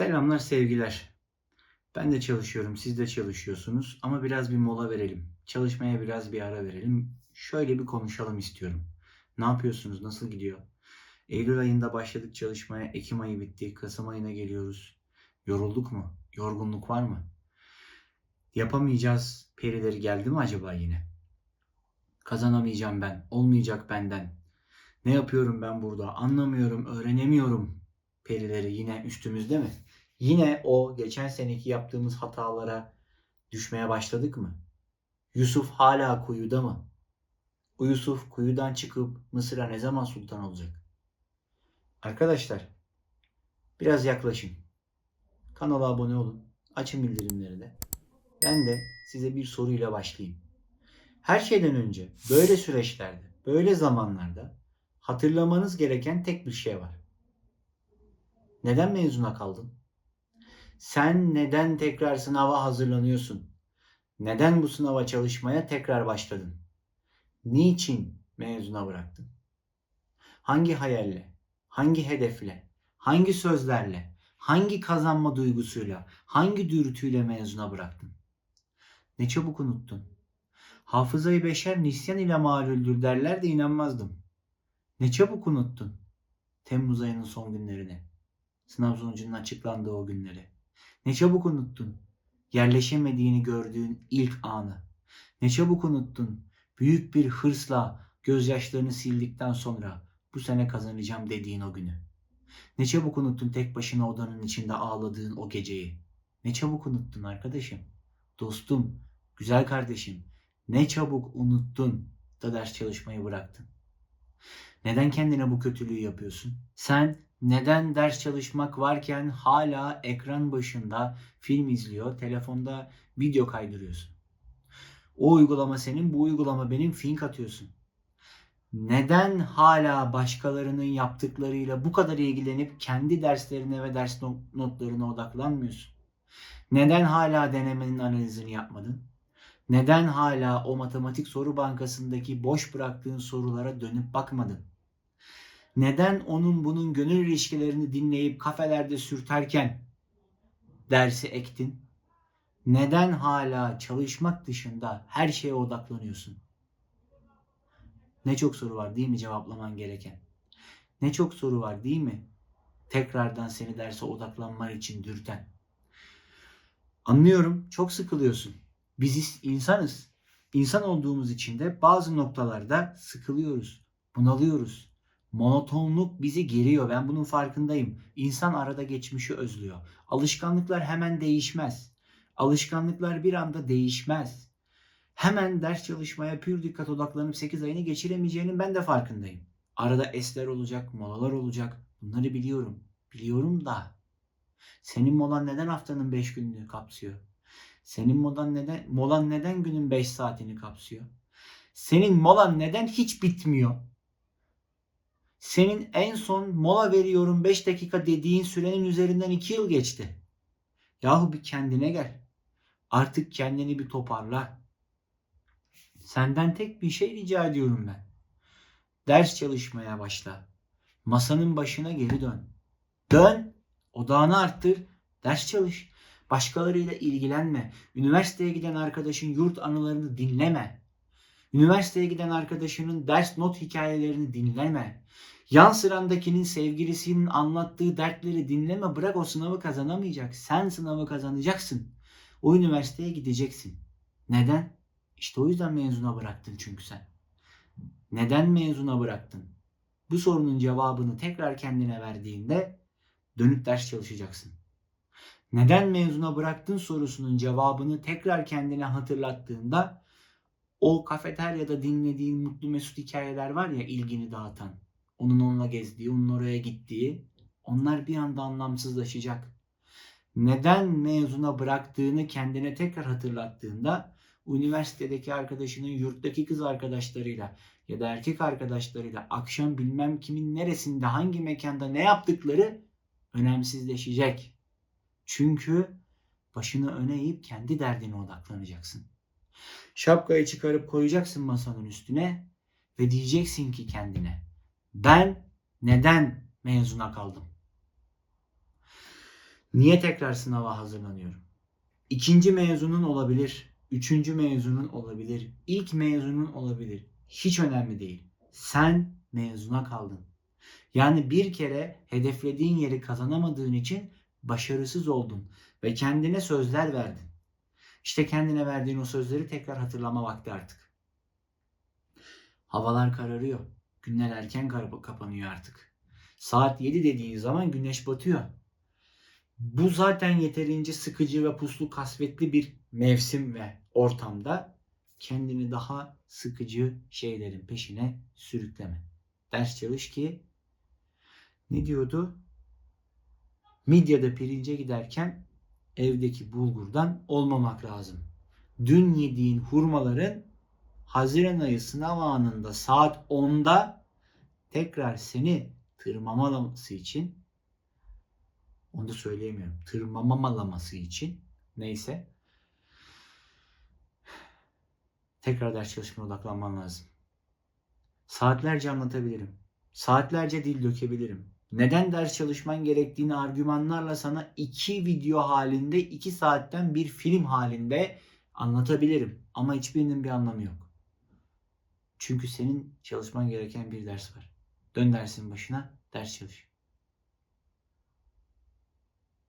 Selamlar sevgiler. Ben de çalışıyorum, siz de çalışıyorsunuz ama biraz bir mola verelim. Çalışmaya biraz bir ara verelim. Şöyle bir konuşalım istiyorum. Ne yapıyorsunuz? Nasıl gidiyor? Eylül ayında başladık çalışmaya. Ekim ayı bitti. Kasım ayına geliyoruz. Yorulduk mu? Yorgunluk var mı? Yapamayacağız perileri geldi mi acaba yine? Kazanamayacağım ben. Olmayacak benden. Ne yapıyorum ben burada? Anlamıyorum, öğrenemiyorum perileri yine üstümüzde mi? Yine o geçen seneki yaptığımız hatalara düşmeye başladık mı? Yusuf hala kuyuda mı? O Yusuf kuyudan çıkıp Mısır'a ne zaman sultan olacak? Arkadaşlar biraz yaklaşın. Kanala abone olun. Açın bildirimleri de. Ben de size bir soruyla başlayayım. Her şeyden önce böyle süreçlerde, böyle zamanlarda hatırlamanız gereken tek bir şey var. Neden mezuna kaldın? Sen neden tekrar sınava hazırlanıyorsun? Neden bu sınava çalışmaya tekrar başladın? Niçin mezuna bıraktın? Hangi hayalle, hangi hedefle, hangi sözlerle, hangi kazanma duygusuyla, hangi dürtüyle mezuna bıraktın? Ne çabuk unuttun. Hafızayı beşer nisyan ile malüldür derler de inanmazdım. Ne çabuk unuttun. Temmuz ayının son günlerini. Sınav sonucunun açıklandığı o günleri. Ne çabuk unuttun. Yerleşemediğini gördüğün ilk anı. Ne çabuk unuttun. Büyük bir hırsla gözyaşlarını sildikten sonra bu sene kazanacağım dediğin o günü. Ne çabuk unuttun tek başına odanın içinde ağladığın o geceyi. Ne çabuk unuttun arkadaşım. Dostum, güzel kardeşim. Ne çabuk unuttun da ders çalışmayı bıraktın. Neden kendine bu kötülüğü yapıyorsun? Sen neden ders çalışmak varken hala ekran başında film izliyor, telefonda video kaydırıyorsun? O uygulama senin, bu uygulama benim fink atıyorsun. Neden hala başkalarının yaptıklarıyla bu kadar ilgilenip kendi derslerine ve ders notlarına odaklanmıyorsun? Neden hala denemenin analizini yapmadın? Neden hala o matematik soru bankasındaki boş bıraktığın sorulara dönüp bakmadın? Neden onun bunun gönül ilişkilerini dinleyip kafelerde sürterken dersi ektin? Neden hala çalışmak dışında her şeye odaklanıyorsun? Ne çok soru var değil mi cevaplaman gereken? Ne çok soru var değil mi? Tekrardan seni derse odaklanman için dürten. Anlıyorum çok sıkılıyorsun. Biz insanız. İnsan olduğumuz için de bazı noktalarda sıkılıyoruz, bunalıyoruz. Monotonluk bizi geriyor. Ben bunun farkındayım. İnsan arada geçmişi özlüyor. Alışkanlıklar hemen değişmez. Alışkanlıklar bir anda değişmez. Hemen ders çalışmaya pür dikkat odaklanıp 8 ayını geçiremeyeceğinin ben de farkındayım. Arada esler olacak, molalar olacak. Bunları biliyorum. Biliyorum da. Senin molan neden haftanın 5 gününü kapsıyor? Senin molan neden, molan neden günün 5 saatini kapsıyor? Senin molan neden hiç bitmiyor? Senin en son mola veriyorum 5 dakika dediğin sürenin üzerinden 2 yıl geçti. Yahu bir kendine gel. Artık kendini bir toparla. Senden tek bir şey rica ediyorum ben. Ders çalışmaya başla. Masanın başına geri dön. Dön, odağını arttır, ders çalış. Başkalarıyla ilgilenme. Üniversiteye giden arkadaşın yurt anılarını dinleme. Üniversiteye giden arkadaşının ders not hikayelerini dinleme. Yan sırandakinin sevgilisinin anlattığı dertleri dinleme. Bırak o sınavı kazanamayacak. Sen sınavı kazanacaksın. O üniversiteye gideceksin. Neden? İşte o yüzden mezuna bıraktın çünkü sen. Neden mezuna bıraktın? Bu sorunun cevabını tekrar kendine verdiğinde dönüp ders çalışacaksın. Neden mezuna bıraktın sorusunun cevabını tekrar kendine hatırlattığında o kafeteryada dinlediğin mutlu mesut hikayeler var ya ilgini dağıtan. Onun onunla gezdiği, onun oraya gittiği. Onlar bir anda anlamsızlaşacak. Neden mezuna bıraktığını kendine tekrar hatırlattığında üniversitedeki arkadaşının yurttaki kız arkadaşlarıyla ya da erkek arkadaşlarıyla akşam bilmem kimin neresinde hangi mekanda ne yaptıkları önemsizleşecek. Çünkü başını öne eğip kendi derdine odaklanacaksın. Şapkayı çıkarıp koyacaksın masanın üstüne ve diyeceksin ki kendine ben neden mezuna kaldım? Niye tekrar sınava hazırlanıyorum? İkinci mezunun olabilir. Üçüncü mezunun olabilir. ilk mezunun olabilir. Hiç önemli değil. Sen mezuna kaldın. Yani bir kere hedeflediğin yeri kazanamadığın için başarısız oldun ve kendine sözler verdin. İşte kendine verdiğin o sözleri tekrar hatırlama vakti artık. Havalar kararıyor. Günler erken kapanıyor artık. Saat 7 dediğin zaman güneş batıyor. Bu zaten yeterince sıkıcı ve puslu kasvetli bir mevsim ve ortamda kendini daha sıkıcı şeylerin peşine sürükleme. Ders çalış ki ne diyordu? Midyada pirince giderken evdeki bulgurdan olmamak lazım. Dün yediğin hurmaların Haziran ayı sınav anında saat 10'da tekrar seni tırmamalaması için onu da söyleyemiyorum. Tırmamalaması için neyse tekrar ders çalışmaya odaklanman lazım. Saatlerce anlatabilirim. Saatlerce dil dökebilirim. Neden ders çalışman gerektiğini argümanlarla sana iki video halinde, iki saatten bir film halinde anlatabilirim. Ama hiçbirinin bir anlamı yok. Çünkü senin çalışman gereken bir ders var. Dön dersin başına, ders çalış.